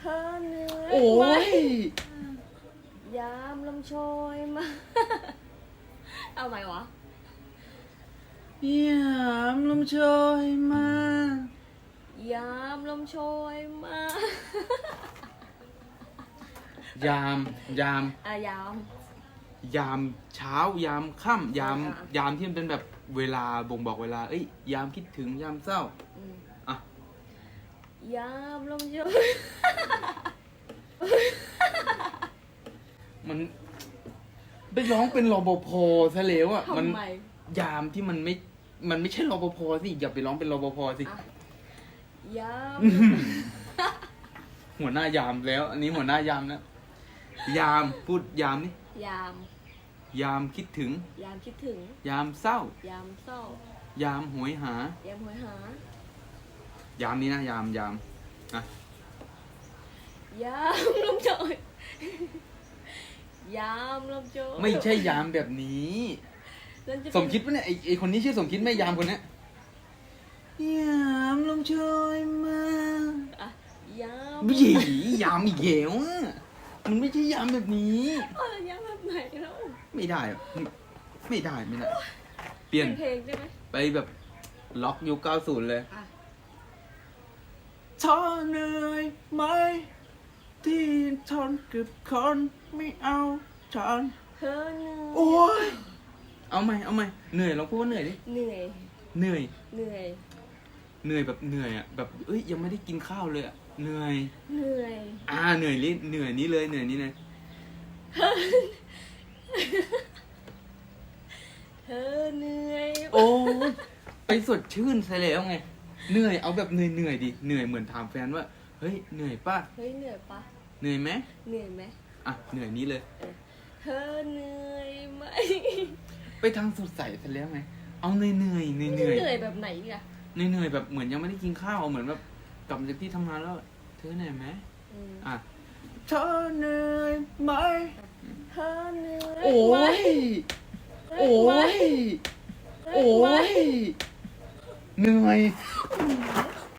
เธอเหนื่อยโอ้ไหมยยามลมโชยมา เอาไหมวะ ยามลมโชยมายามลมโชยมา ยาม ยาม อะยาม ยามเช้า ยามค่ำยาม อ่าอ่ายามที่มันเป็นแบบเวลาบ่งบอกเวลา เอ้ย ยามคิดถึง ยามเศร้า อืมอะ ยามลมโชยมันไปร้องเป็นรปภซะแล้วอะ มันทำไมยามที่มันไม่ มันไม่ใช่รปภสิอย่าไปร้องเป็นรปภสิอะยามหัวหน้ายามแล้ว อันนี้หัวหน้ายามนะยามพูดยามนี่ยามยามคิดถึง ยามคิดถึง ยามเศร้า ยามเศร้า ยามหวยหา ยามหวยหา ยามนี้นะยามยามอะยามลมโชยยามลมโชยไม่ใช่ยามแบบนี้แล้วจะเป็นสมคิดปะเนี่ยไอไอคนนี้ชื่อสมคิดไหม่ยามคนเนี้ยยามลมโชยมาอะยามไม่ใช่ยามอีกแล้วอะมันไม่ใช่ยามแบบนี้ เออยามแบบไหนแล้วไม่ได้อะไม่ได้ไม่ได้เปลี่ยนเพลงได้ไหมไปแบบล็อกยุค 90 เลย อะ ท้อเหนื่อยไหม ที่ทนกับคนไม่เอาทนเธอเหนื่อยโอ้ยเอาไหมเอาไหมเหนื่อยลองพูดว่าเหนื่อยดิเหนื่อยเหนื่อย เหนื่อยเหนื่อยแบบเหนื่อยอะแบบเอ้ยยังไม่ได้กินข้าวเลยอะเหนื่อย เหนื่อยอ่าเหนื่อยลิเหนื่อยนี้เลยเหนื่อยนี้เลยเธอเหนื่อย โอ้ยไปสดชื่นซะแล้วไง เหนื่อยเอาแบบเหนื่อยเหนื่อยดิเหนื่อยเหมือนถามแฟนว่า เฮ้ยเหนื่อยป่ะเฮ้ยเหนื่อยปะเหนื่อยไหมเหนื่อยไหมอะเหนื่อยนี้เลย เธอเหนื่อยไหมไปทางสดใสซะแล้วไงเอาเหนื่อยเหนื่อยเหนื่อยเหนื่อยเหนื่อยแบบไหนอะเหนื่อยเหนื่อยแบบเหมือนยังไม่ได้กินข้าวเหมือนแบบกลับมาจากที่ทำงานแล้ว เธอเหนื่อยไหมอืมอะเธอเหนื่อยไหมเธอเหนื่อยโอ้ไหมยโอ้ยโอ้ย เหนื่อย